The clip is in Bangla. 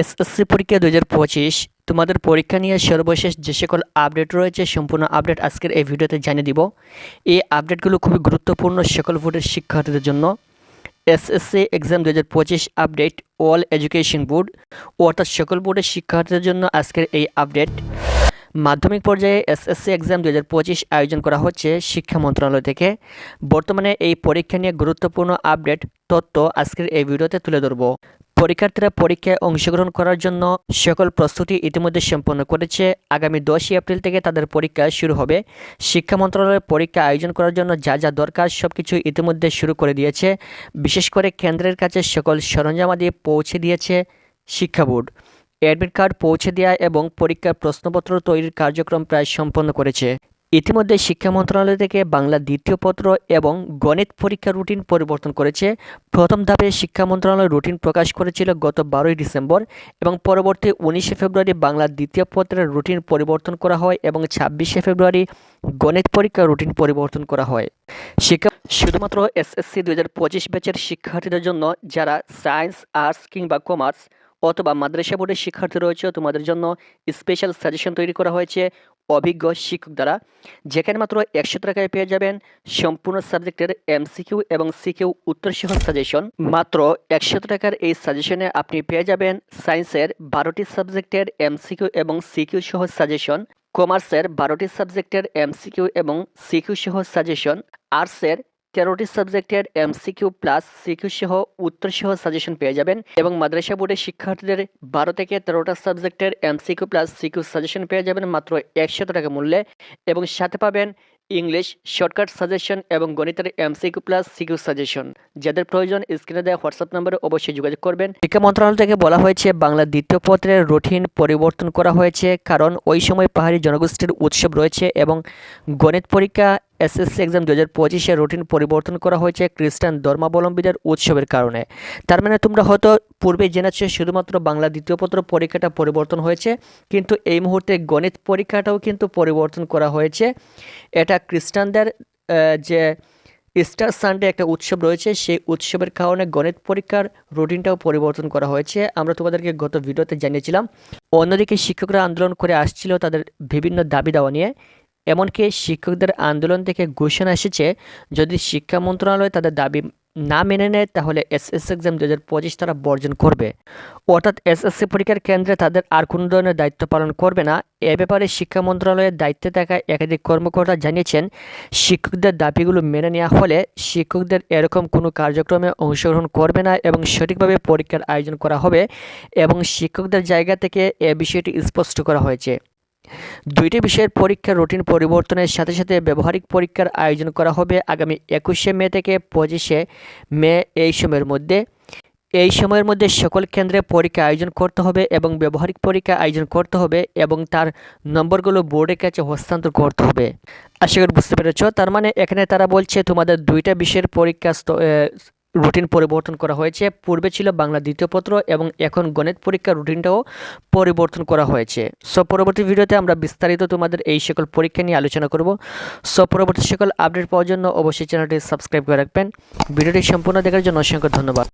এসএসসি পরীক্ষা দু হাজার পঁচিশ। তোমাদের পরীক্ষা নিয়ে সর্বশেষ যে সকল আপডেট রয়েছে, সম্পূর্ণ আপডেট আজকের এই ভিডিওতে জানিয়ে দিব। এই আপডেটগুলো খুবই গুরুত্বপূর্ণ সকল বোর্ডের শিক্ষার্থীদের জন্য। এসএসসি এক্সাম দু হাজার পঁচিশ আপডেট, অল এডুকেশন বোর্ড, অর্থাৎ সকল বোর্ডের শিক্ষার্থীদের জন্য আজকের এই আপডেট। মাধ্যমিক পর্যায়ে এসএসসি এক্সাম দু হাজার পঁচিশ আয়োজন করা হচ্ছে শিক্ষা মন্ত্রণালয় থেকে। বর্তমানে এই পরীক্ষা নিয়ে গুরুত্বপূর্ণ আপডেট, তথ্য আজকের এই ভিডিওতে তুলে ধরব। পরীক্ষার্থীরা পরীক্ষায় অংশগ্রহণ করার জন্য সকল প্রস্তুতি ইতিমধ্যে সম্পন্ন করেছে। আগামী দশই এপ্রিল থেকে তাদের পরীক্ষা শুরু হবে। শিক্ষা মন্ত্রণালয়ের পরীক্ষা আয়োজন করার জন্য যা যা দরকার সব কিছু ইতিমধ্যে শুরু করে দিয়েছে। বিশেষ করে কেন্দ্রের কাছে সকল সরঞ্জামাদি পৌঁছে দিয়েছে শিক্ষা বোর্ড। অ্যাডমিট কার্ড পৌঁছে দেওয়া এবং পরীক্ষার প্রশ্নপত্র তৈরির কার্যক্রম প্রায় সম্পন্ন করেছে। ইতিমধ্যে শিক্ষা মন্ত্রণালয় থেকে বাংলা দ্বিতীয় পত্র এবং গণিত পরীক্ষার রুটিন পরিবর্তন করেছে। প্রথম ধাপে শিক্ষা মন্ত্রণালয় রুটিন প্রকাশ করেছিল গত বারোই ডিসেম্বর এবং পরবর্তী উনিশে ফেব্রুয়ারি বাংলা দ্বিতীয় পত্রের রুটিন পরিবর্তন করা হয় এবং ছাব্বিশে ফেব্রুয়ারি গণিত পরীক্ষার রুটিন পরিবর্তন করা হয়। শিক্ষা শুধুমাত্র এসএসসি দু হাজার পঁচিশ ব্যাচের শিক্ষার্থীদের জন্য যারা সায়েন্স, আর্টস কিংবা কমার্স অথবা মাদ্রাসা বোর্ডের শিক্ষার্থী রয়েছে, তোমাদের জন্য স্পেশাল সাজেশন তৈরি করা হয়েছে অভিজ্ঞ শিক্ষক দ্বারা, যেখানে মাত্র একশো টাকায় পেয়ে যাবেন সম্পূর্ণ সাবজেক্টের এমসিকিউ এবং সিকিউ উত্তরসহ সাজেশন মাত্র একশো টাকার এই সাজেশনে আপনি পেয়ে যাবেন সায়েন্সের বারোটি সাবজেক্টের এমসিকিউ এবং সিকিউ সহ সাজেশন কমার্সের বারোটি সাবজেক্টের এমসিকিউ এবং সিকিউ সহ সাজেশন আর্টসের তেরোটি সাবজেক্টের এমসিকিউ প্লাস সিকিউ সহ উত্তর সহ সাজেশন পেয়ে যাবেন এবং মাদ্রাসা বোর্ডের শিক্ষার্থীদের বারো থেকে তেরোটা সাবজেক্টের এমসিকিউ প্লাস সিকিউ সাজেশন পেয়ে যাবেন মাত্র একশত টাকা মূল্যে এবং সাথে পাবেন ইংলিশ শর্টকাট সাজেশন এবং গণিতের এমসিকিউ প্লাস সিকিউ সাজেশন। যাদের প্রয়োজন, স্ক্রিনে দেওয়া হোয়াটসঅ্যাপ নম্বরে অবশ্যই যোগাযোগ করবেন। শিক্ষা মন্ত্রণালয় থেকে বলা হয়েছে, বাংলা দ্বিতীয় পত্রের রুটিন পরিবর্তন করা হয়েছে, কারণ ওই সময় পাহাড়ি জনগোষ্ঠীর উৎসব রয়েছে এবং গণিত পরীক্ষা এসএসসি এক্সাম দু হাজার পঁচিশে রুটিন পরিবর্তন করা হয়েছে খ্রিস্টান ধর্মাবলম্বীদের উৎসবের কারণে। তার মানে তোমরা হয়তো পূর্বে জেনেছো শুধুমাত্র বাংলা দ্বিতীয় পত্র পরীক্ষাটা পরিবর্তন হয়েছে, কিন্তু এই মুহূর্তে গণিত পরীক্ষাটাও কিন্তু পরিবর্তন করা হয়েছে। এটা খ্রিস্টানদের যে ইস্টার সানডে একটা উৎসব রয়েছে, সেই উৎসবের কারণে গণিত পরীক্ষার রুটিনটাও পরিবর্তন করা হয়েছে। আমরা তোমাদেরকে গত ভিডিওতে জানিয়েছিলাম, অন্যদিকে শিক্ষকরা আন্দোলন করে আসছিল তাদের বিভিন্ন দাবি দাওয়া নিয়ে। এমনকি শিক্ষকদের আন্দোলন থেকে ঘোষণা এসেছে, যদি শিক্ষা মন্ত্রণালয় তাদের দাবি না মেনে নেয়, তাহলে এসএসসি এক্সাম দু হাজার পঁচিশ তারা বর্জন করবে। অর্থাৎ এসএসসি পরীক্ষার কেন্দ্রে তাদের আর কোনো ধরনের দায়িত্ব পালন করবে না। এ ব্যাপারে শিক্ষা মন্ত্রণালয়ের দায়িত্বে থাকা একাধিক কর্মকর্তা জানিয়েছেন, শিক্ষকদের দাবিগুলো মেনে নেওয়া হলে শিক্ষকদের এরকম কোনো কার্যক্রমে অংশগ্রহণ করবে না এবং সঠিকভাবে পরীক্ষার আয়োজন করা হবে এবং শিক্ষকদের জায়গা থেকে এ বিষয়টি স্পষ্ট করা হয়েছে। দুইটি বিষয়ের পরীক্ষার রুটিন পরিবর্তনের সাথে সাথে ব্যবহারিক পরীক্ষার আয়োজন করা হবে আগামী একুশে মে থেকে পঁচিশে মে এই সময়ের মধ্যে। এই সময়ের মধ্যে সকল কেন্দ্রে পরীক্ষা আয়োজন করতে হবে এবং ব্যবহারিক পরীক্ষা আয়োজন করতে হবে এবং তার নম্বরগুলো বোর্ডের কাছে হস্তান্তর করতে হবে। আশা করি বুঝতে পেরেছ, তার মানে এখানে তারা বলছে তোমাদের দুইটা বিষয়ের পরীক্ষা রুটিন পরিবর্তন করা হয়েছে। পূর্বে ছিল বাংলা দ্বিতীয় পত্র এবং এখন গণিত পরীক্ষার রুটিনটাও পরিবর্তন করা হয়েছে। সো, পরবর্তী ভিডিওতে আমরা বিস্তারিত তোমাদের এই সকল পরীক্ষা নিয়ে আলোচনা করব। সো, পরবর্তী সকল আপডেট পাওয়ার জন্য অবশ্যই চ্যানেলটি সাবস্ক্রাইব করে রাখবেন। ভিডিওটি সম্পূর্ণ দেখার জন্য অসংখ্য ধন্যবাদ।